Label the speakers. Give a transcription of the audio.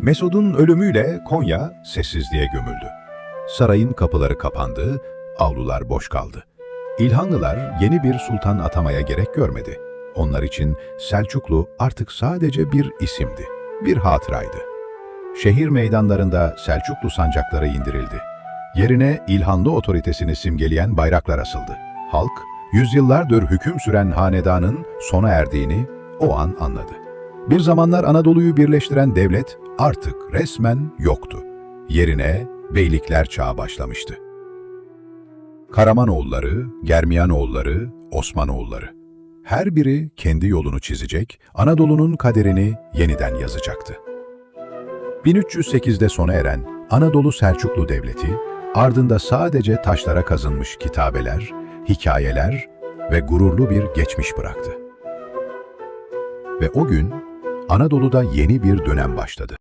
Speaker 1: Mesud'un ölümüyle Konya sessizliğe gömüldü. Sarayın kapıları kapandı, avlular boş kaldı. İlhanlılar yeni bir sultan atamaya gerek görmedi. Onlar için Selçuklu artık sadece bir isimdi, bir hatıraydı. Şehir meydanlarında Selçuklu sancakları indirildi. Yerine İlhanlı otoritesini simgeleyen bayraklar asıldı. Halk, yüzyıllardır hüküm süren hanedanın sona erdiğini o an anladı. Bir zamanlar Anadolu'yu birleştiren devlet artık resmen yoktu. Yerine beylikler çağı başlamıştı. Karamanoğulları, Germiyanoğulları, Osmanoğulları. Her biri kendi yolunu çizecek, Anadolu'nun kaderini yeniden yazacaktı. 1308'de sona eren Anadolu Selçuklu Devleti, ardında sadece taşlara kazınmış kitabeler, hikayeler ve gururlu bir geçmiş bıraktı. Ve o gün Anadolu'da yeni bir dönem başladı.